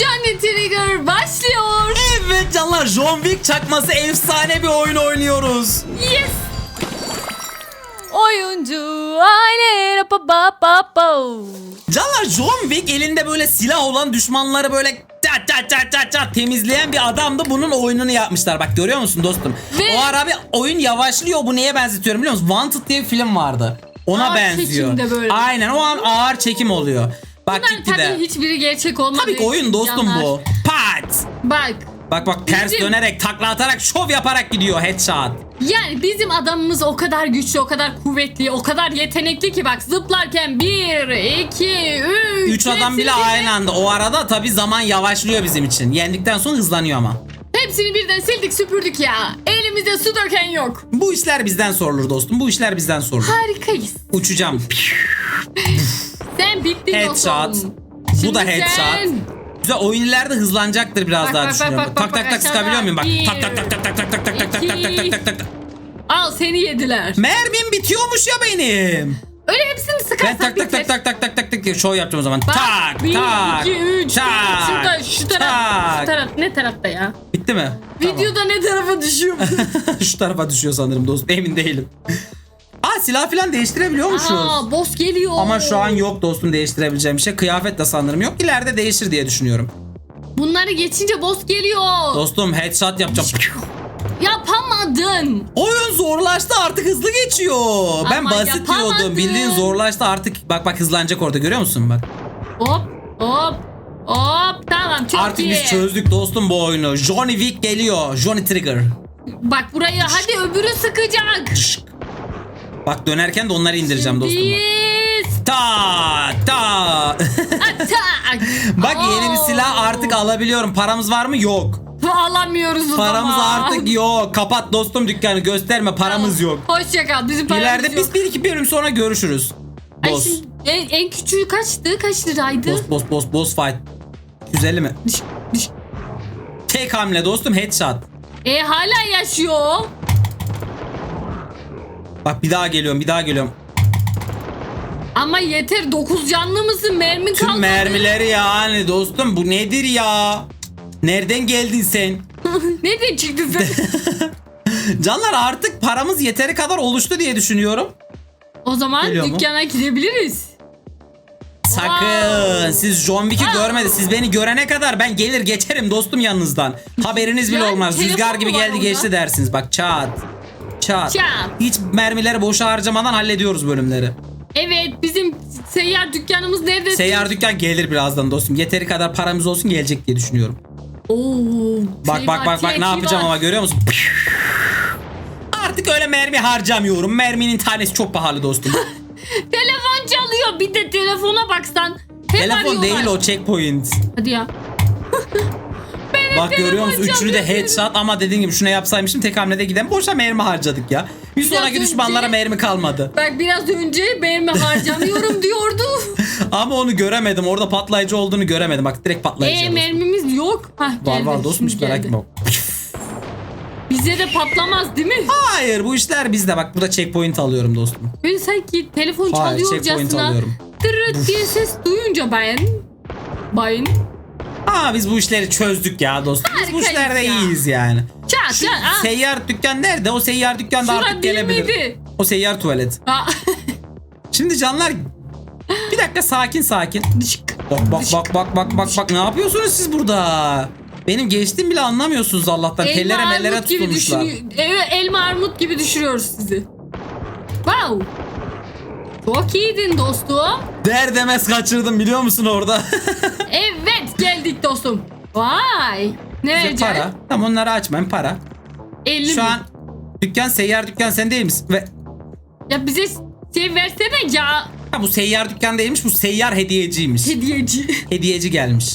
Johnny Trigger başlıyor. Evet canlar John Wick çakması efsane bir oyun oynuyoruz. Yes. Oyuncu aile pa pa pa pa. Canlar John Wick elinde böyle silah olan düşmanları böyle çat çat çat çat çat temizleyen bir adamdı. Bunun oyununu yapmışlar. Bak görüyor musun dostum? Ve- O ara bir oyun yavaşlıyor. Bu neye benzetiyorum biliyor musun? Wanted diye bir film vardı. Ona Ağır benziyor. çekimde böyle. Aynen o an ağır çekim oluyor. Bak Bunlar gitti tabii de. hiçbiri gerçek olmadı. Tabii ki oyun dostum Canlar. bu. Pat. Bak Bak bak ters Bizim- dönerek takla atarak şov yaparak gidiyor headshot. yani bizim adamımız o kadar güçlü, o kadar kuvvetli, o kadar yetenekli ki bak zıplarken 1, 2, 3. Üç adam bile aynı anda. O arada tabii zaman yavaşlıyor bizim için. Yendikten sonra hızlanıyor ama. Hepsini birden sildik süpürdük ya. Elimizde su döken yok. Bu işler bizden sorulur dostum. Bu işler bizden sorulur. Harikayız. Uçacağım. Sen bittin Headshot. dostum. Bu da headshot. sen- Güzel oyun ileride hızlanacaktır biraz Bak, daha bak, düşünüyorum. bak, bak, tak bak, tak tak sıkabiliyor muyum? Bak Bir, tak tak tak tak tak tak tak tak tak tak tak tak tak tak tak. Al seni yediler. Mermim bitiyormuş ya benim. Öyle hepsini sıkarsak Ben tak tak biter. tak tak tak tak tak tak şov yapacağım o zaman. Bak, Tak bir, tak. iki, üç, tak. Şurada, şu taraf. Şu tak. taraf. Ne tarafta ya? Bitti mi? Videoda ne tarafa düşüyor? Şu tarafa düşüyor sanırım dostum. Emin değilim. Aa silah falan değiştirebiliyormuşuz. Aa, boss geliyor. Ama şu an yok dostum değiştirebileceğim bir şey. Kıyafet de sanırım yok. İleride değişir diye düşünüyorum. Bunları geçince boss geliyor. Dostum headshot yapacağım. Yapamadın. Oyun zorlaştı artık hızlı geçiyor. ben Ama basit yapamadın. diyordum. Bildiğin zorlaştı artık. Bak bak hızlanacak orada görüyor musun bak. Hop hop hop. Tamam çok artık iyi. biz çözdük dostum bu oyunu. Johnny Wick geliyor. Johnny Trigger. Bak burayı hadi öbürü sıkacak. Şşk. Bak dönerken de onları indireceğim dostum. bak. Biz Ta ta. bak yeni bir silah artık alabiliyorum. Paramız var mı? Yok. Alamıyoruz o Paramız zaman. artık yok. Kapat dostum dükkanı gösterme paramız yok. Hoşça kal. Bizim paramız İleride yok. biz bir iki bölüm sonra görüşürüz. Ay Boss. şimdi en, en küçüğü kaçtı? Kaç liraydı? Boss boss boss boss fight. 150 mi? Tek hamle dostum headshot. E hala yaşıyor. Bak bir daha geliyorum bir daha geliyorum. Ama yeter 9 canlı mısın? Mermin Tüm kalmadı. mermileri yani dostum bu nedir ya? Nereden geldin sen? Nereden çıktın sen? Canlar artık paramız yeteri kadar oluştu diye düşünüyorum. o zaman Geliyor mu? dükkana gidebiliriz. Sakın siz John Wick'i görmedi. Siz beni görene kadar ben gelir geçerim dostum yanınızdan. Haberiniz bile Yani olmaz. Rüzgar gibi geldi orada? geçti dersiniz. Bak çat. Çat. Çat. Hiç mermileri boşa harcamadan hallediyoruz bölümleri. Evet bizim seyyar dükkanımız nerede? Seyyar dükkan gelir birazdan dostum. Yeteri kadar paramız olsun gelecek diye düşünüyorum. Oo, Bak şey bak var, bak bak ne yapacağım var. ama görüyor musun? Artık öyle mermi harcamıyorum. Merminin tanesi çok pahalı dostum. Telefon çalıyor. Bir de telefona baksan. Telefon arıyorlar. değil o checkpoint. Hadi ya. Bak görüyor musun? telefon Üçünü de çalıyor. headshot ama dediğim gibi şuna yapsaymışım tek hamlede giden boşa mermi harcadık ya. Bir Biraz sonraki önce- düşmanlara mermi kalmadı. Bak biraz önce mermi harcamıyorum diyordu. Ama onu göremedim. Orada patlayıcı olduğunu göremedim. Bak direkt patlayıcı. e mermimiz yok. Hah, Var geldi, var dostum hiç şimdi merak geldi. etme. Bize de patlamaz değil mi? Hayır bu işler bizde. Bak burada checkpoint alıyorum dostum. Böyle sanki telefon Hayır checkpoint çalıyorcasına alıyorum. tırırt diye ses duyunca ben ben Aa biz bu işleri çözdük ya dostum. Biz bu Harikayız işlerde ya. iyiyiz yani. çat Şu çat. seyyar dükkan nerede? O seyyar dükkan da Şura artık değil gelebilir. miydi? O seyyar tuvalet. Şimdi canlar bir dakika sakin sakin. Bak bak bak bak bak bak bak ne yapıyorsunuz siz burada? Benim geçtiğim bile anlamıyorsunuz Allah'tan. elma Tellere mellere armut gibi tutulmuşlar. Evet elma armut gibi düşürüyoruz sizi. Wow. Çok iyiydin dostum. Der demez kaçırdım biliyor musun orada? Evet geldik dostum. Vay. Ne Bize vereceksin? para. Tamam onları açmayın para. 50 Şu mi? an dükkan seyyar dükkan sen değil misin? Ve Ya bize şey versene ya. ha, bu seyyar dükkan değilmiş bu seyyar hediyeciymiş. Hediyeci. Hediyeci gelmiş.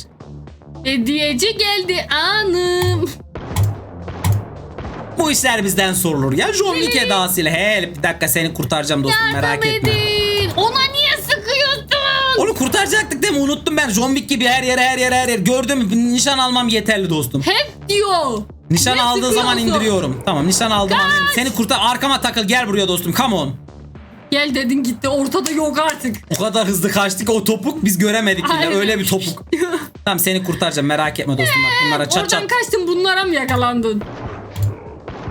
Hediyeci geldi anım. Bu işler bizden sorulur. Ya Ee? edasıyla. Help bir dakika seni kurtaracağım dostum merak Yardım etme. edin. Ona niye sıkıyorsun? Onu kurtaracaktık değil mi? Unuttum ben. Wick gibi her yere her yere her yere. Gördüm nişan almam yeterli dostum. Hep diyor. Nişan Ne aldığı zaman sıkıyorsun? indiriyorum. Tamam nişan aldım. Seni kurtar. Arkama takıl gel buraya dostum. Come on. Gel dedin gitti ortada yok artık. O kadar hızlı kaçtı ki o topuk biz göremedik bile. Aynen. Öyle bir topuk. Tamam seni kurtaracağım merak etme dostum bak bunlara çat Oradan çat. kaçtın bunlara mı yakalandın?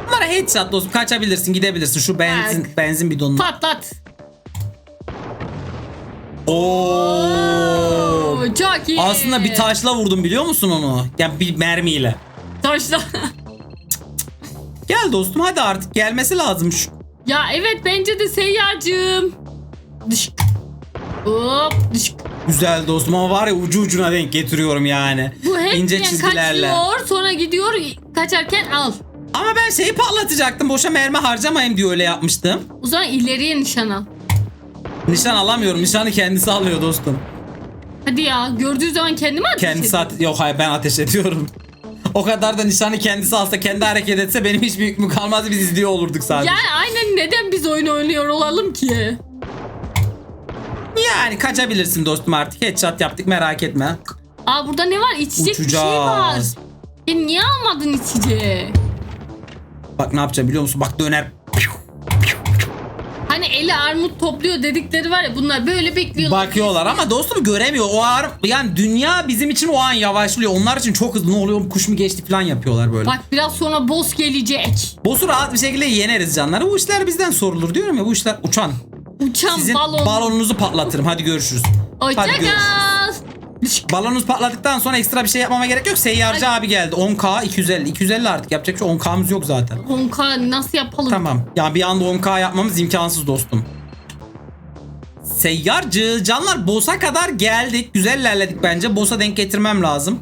Bunlara headshot dostum kaçabilirsin gidebilirsin şu benzin Bak. benzin bidonunu. Patlat. Oo. Oo, çok iyi. Aslında bir taşla vurdum biliyor musun onu? Yani bir mermiyle. Taşla. Gel dostum hadi artık gelmesi lazım şu. ya evet bence de seyyacım. Dışk. Hop dışk. Güzel dostum ama var ya ucu ucuna denk getiriyorum yani. Bu hep İnce yani çizgilerle. kaçıyor sonra gidiyor kaçarken al. Ama ben şeyi patlatacaktım. Boşa mermi harcamayayım diye öyle yapmıştım. O zaman ileriye nişan al. Nişan alamıyorum. Nişanı kendisi alıyor dostum. Hadi ya gördüğü zaman kendimi ateş Kendisi ediyor. ate- Yok hayır ben ateş ediyorum. O kadar da nişanı kendisi alsa kendi hareket etse benim hiçbir hükmü kalmaz biz izliyor olurduk sadece. Yani aynen neden biz oyun oynuyor olalım ki? Yani kaçabilirsin dostum artık. Headshot yaptık merak etme. Aa burada ne var? İçecek bir şey var. Uçacağız. Ya niye almadın içeceği? Bak ne yapacağım biliyor musun? Bak döner. Hani eli armut topluyor dedikleri var ya bunlar böyle bekliyorlar. Bakıyorlar ama dostum göremiyor. O an yani dünya bizim için o an yavaşlıyor. Onlar için çok hızlı ne oluyor kuş mu geçti falan yapıyorlar böyle. Bak biraz sonra boss gelecek. Boss'u rahat bir şekilde yeneriz canları. Bu işler bizden sorulur diyorum ya bu işler uçan. Uçan Sizin balon. balonunuzu patlatırım. Hadi görüşürüz. Hadi görüşürüz. Balonunuz patladıktan sonra ekstra bir şey yapmama gerek yok. Seyyarcı abi geldi. 10K 250. 250 artık yapacak bir şey 10K'mız yok zaten. Honka nasıl yapalım? Tamam. Ya bir anda 10K yapmamız imkansız dostum. Seyyarcı canlar boss'a kadar geldik. Güzel ilerledik bence. Boss'a denk getirmem lazım.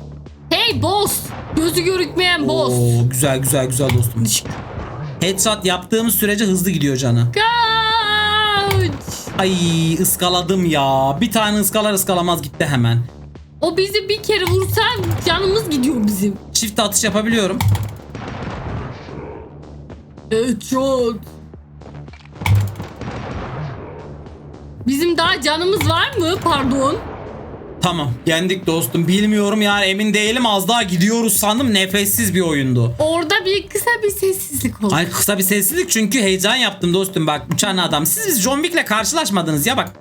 Hey boss. Gözü görükmeyen boss. Oo, güzel güzel güzel dostum. Headshot yaptığımız sürece hızlı gidiyor canı. Kaç. Ay ıskaladım ya. Bir tane ıskalar ıskalamaz gitti hemen. O bizi bir kere vursa canımız gidiyor bizim. Çift atış yapabiliyorum. Headshot. Bizim daha canımız var mı? Pardon. Tamam yendik dostum. Bilmiyorum yani emin değilim az daha gidiyoruz sandım. Nefessiz bir oyundu. Orada bir kısa bir sessizlik oldu. Ay kısa bir sessizlik çünkü heyecan yaptım dostum bak uçan adam. Siz biz John Wick'le karşılaşmadınız ya bak.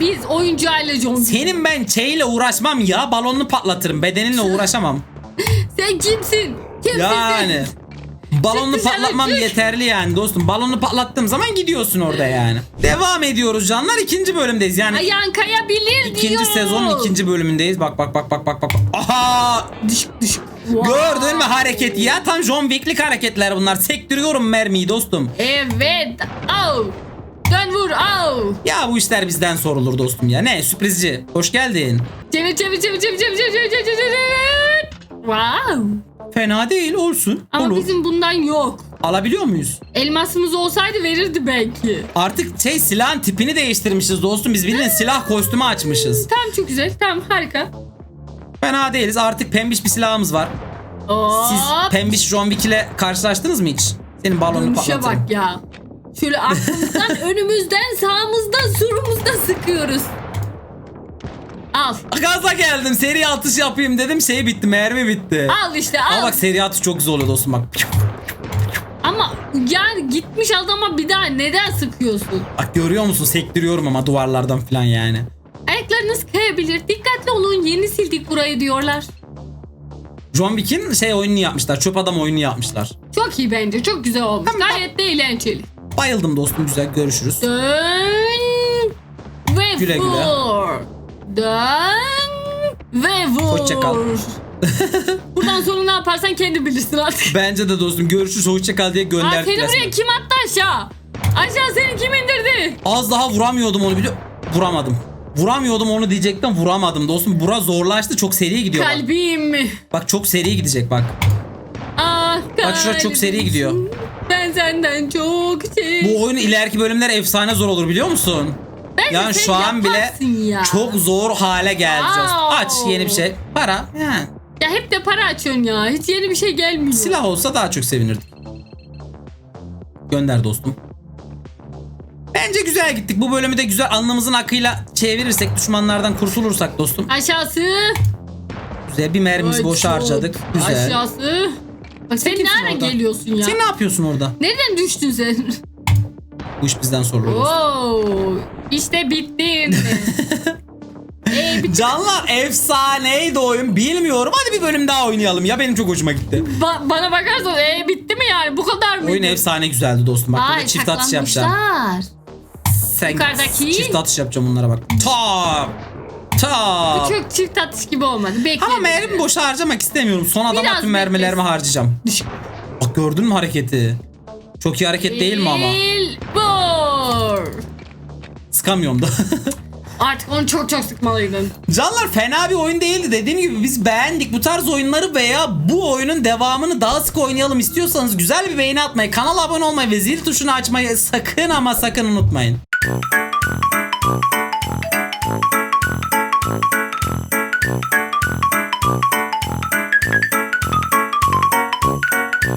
Biz oyuncuyla John. Senin ben şeyle uğraşmam ya balonunu patlatırım bedeninle uğraşamam. Sen kimsin? Kimsin Yani. Balonunu patlatmam çık. yeterli yani dostum. Balonu patlattığım zaman gidiyorsun orada yani. Devam ediyoruz canlar ikinci bölümdeyiz yani. Ayağın kayabilir ikinci diyor. sezonun ikinci bölümündeyiz. Bak bak bak bak bak bak. Aha! Dışık dışık. Wow. Gördün mü hareketi ya? Tam John Wick'lik hareketler bunlar. Sektiriyorum mermiyi dostum. Evet. Oh. Dön vur. Oh. Ya bu işler bizden sorulur dostum ya. Ne sürprizci. Hoş geldin. Çevir çevir çevir çevir çevir çevir çevir çevir çevir. Wow. Fena değil olsun. Ama Olur. bizim bundan yok. Alabiliyor muyuz? Elmasımız olsaydı verirdi belki. Artık şey silahın tipini değiştirmişiz dostum. Biz bildiğin silah kostümü açmışız. Tamam çok güzel. Tamam harika. Fena değiliz. Artık pembiş bir silahımız var. Siz Hop. pembiş John Wick ile karşılaştınız mı hiç? Senin balonunu Dönüşe patlatırım. bak ya. Şöyle arkamızdan, önümüzden, sağımızdan, surumuzdan sıkıyoruz. Al. Gaza geldim. Seri atış yapayım dedim. Şey bitti. Mermi bitti. Al işte al. Ama bak seri atış çok güzel oluyor dostum bak. Ama yani gitmiş adama bir daha neden sıkıyorsun? Bak görüyor musun? Sektiriyorum ama duvarlardan falan yani. Ayaklarınız kayabilir. Dikkatli olun. Yeni sildik burayı diyorlar. John Wick'in şey oyununu yapmışlar. Çöp adam oyununu yapmışlar. Çok iyi bence. Çok güzel olmuş. Tamam. Gayet de eğlenceli. Bayıldım dostum güzel görüşürüz. Dön ve Güle güle. Dön ve vur. Hoşça kal. Buradan sonra ne yaparsan kendi bilirsin artık. Bence de dostum görüşürüz hoşça kal diye Aa, gönderdik seni resmen. buraya kim attı aşağı? Aşağı seni kim indirdi? Az daha vuramıyordum onu biliyor. Vuramadım. Vuramıyordum onu diyecektim vuramadım dostum. Bura zorlaştı çok seri gidiyor. Bak. Kalbim. bak çok seri gidecek bak. Ah Bak şurada çok seri gidiyor. Ben senden çok şey. Bu oyunun ileriki bölümler efsane zor olur biliyor musun? Yani sen şu an bile ya. çok zor hale geleceğiz. Wow. Aç yeni bir şey. Para. Yani. Ya hep de para açıyorsun ya. Hiç yeni bir şey gelmiyor. Silah olsa daha çok sevinirdik. Gönder dostum. Bence güzel gittik. Bu bölümü de güzel alnımızın akıyla çevirirsek, düşmanlardan kurtulursak dostum. Aşağısı. Güzel bir mermimizi çok. harcadık. Güzel. Aşağısı. Bak sen, kimsin nereden geliyorsun ya? Sen ne yapıyorsun orada? Nereden düştün sen? Bu iş bizden dostum. Oo, işte bittin. Bitti. Canlar efsaneydi oyun. Bilmiyorum. Hadi bir bölüm daha oynayalım. Ya benim çok hoşuma gitti. Ba- bana bakarsan e, bitti mi yani? Bu kadar mı? Oyun efsane güzeldi dostum. Bak Ay çift atış yapacağım. Sen Yukarıdaki. çift atış yapacağım bunlara bak. Top. Top. Çok çift atış gibi olmadı. Bekle. Ama mermi boşa harcamak istemiyorum. Son Biraz tüm mermilerimi harcayacağım. Bak gördün mü hareketi? Çok iyi hareket değil mi ama? Bor. Sıkamıyorum da. Artık onu çok çok sıkmalıydın. Canlar fena bir oyun değildi. Dediğim gibi biz beğendik. Bu tarz oyunları veya bu oyunun devamını daha sık oynayalım istiyorsanız güzel bir beğeni atmayı, kanala abone olmayı ve zil tuşunu açmayı sakın ama sakın unutmayın.